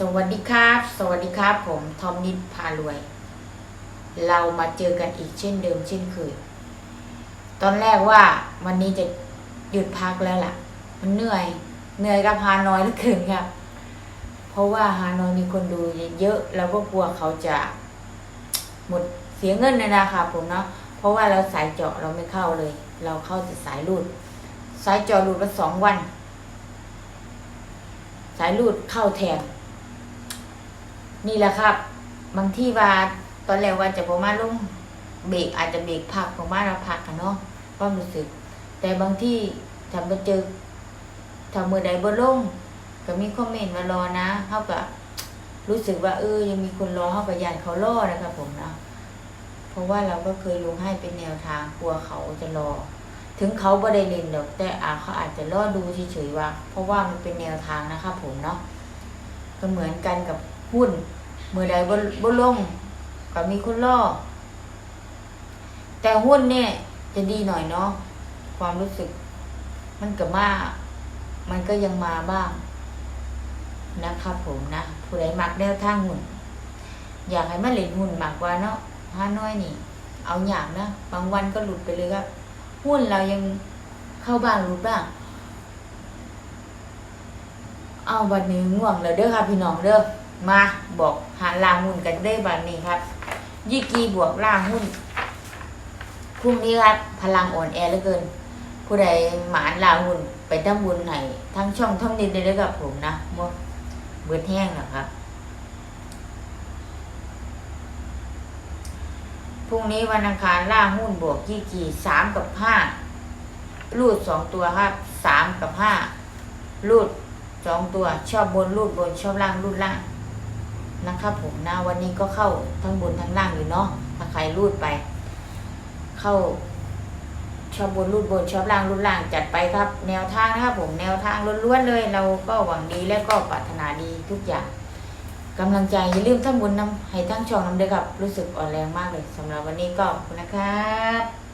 สวัสดีครับ สวัสดีครับ ผมทอมนิดพารวย เรามาเจอกันอีกเช่นเดิมเช่นเคยตอนแรกว่าวันนี้จะหยุดพักแล้วล่ะ มันเหนื่อย เหนื่อยกับฮานอยเหลือเกินครับ เพราะว่าฮานอยมีคนดูเยอะเราก็กลัวเขาจะ หมดเสียเงินนะนะครับผมเนาะเพราะว่าเราสายเจาะเราไม่เข้าเลย เราเข้าแต่สายรูด สายเจาะรูดมาสองวัน สายรูดเข้าแทน นี่แหละครับ บางที่ว่าตอนแรกว่าจะประมาณลงเบรกอาจจะเบรกพักประมาณเราพักกันเนาะความรู้สึก แต่บางที่ทำไปเจอทำมือใดบ่ลงก็มีคอมเมนต์มารอนะเขาก็รู้สึกว่าเออยังมีคนรอเขาก็ยันเขารอนะครับผมนะเพราะว่าเราก็เคยลงให้เป็นแนวทางกลัวเขาจะรอ ถึงเขาบ่ได้เล่นดอกแต่อาเขาอาจจะรอดูเฉยๆว่า เพราะว่ามันเป็นแนวทางนะครับผมเนาะก็เหมือนกันกับหุ้น มือใดบ่บ่ลงก็มีคนรอแต่หุ้นเนี่ยจะดีหน่อยเนาะความรู้สึก มันก็มามันก็ยังมาบ้าง นะครับผมนะผู้ใดมักแนวทางหุ้นอยากให้มาเล่นหุ้นมากกว่าเนาะห้าน้อยนี่ เอาอย่างนะบางวันก็หลุดไปเลยครับหุ้นเรายังเข้าบ้างหลุดบ้างเอาวันนี้ง่วงแล้วเด้อค่ะพี่น้องเด้อ มาบอกหาล่างหุ้นกันได้บันนี้ครับ ยี่กีบวกล่างหุ้นพรุ่งนี้ครับ พลังอ่อนแอเหลือเกิน ผู้ใดหมานล่างหุ้นไปทำบุญให้ทั้งช่องทั้งนิดได้เลยกับผมนะมัวเบิดแห้งแล้วครับพรุ่งนี้วันอังคารล่างหุ้นบวกยี่กีสามกับห้ารูดสองตัวครับสามกับห้ารูดสองตัวชอบบนรูดบนชอบล่างรูดล่าง นะครับผมนะวันนี้ก็เข้าทั้งบนทั้งล่างอยู่เนาะถ้าใครรูดไป เข้าชอบบนรูดบนชอบล่างรูดล่างจัดไปครับ แนวทางนะครับผมแนวทางล้วนๆเลย เราก็หวังดีและก็ปรารถนาดีทุกอย่างกำลังใจอย่าลืมทั้งบุญนำให้ทั้งช่องน้ำเด้วยครับ รู้สึกอ่อนแรงมากเลยสำหรับวันนี้ก็ขอบคุณนะครับ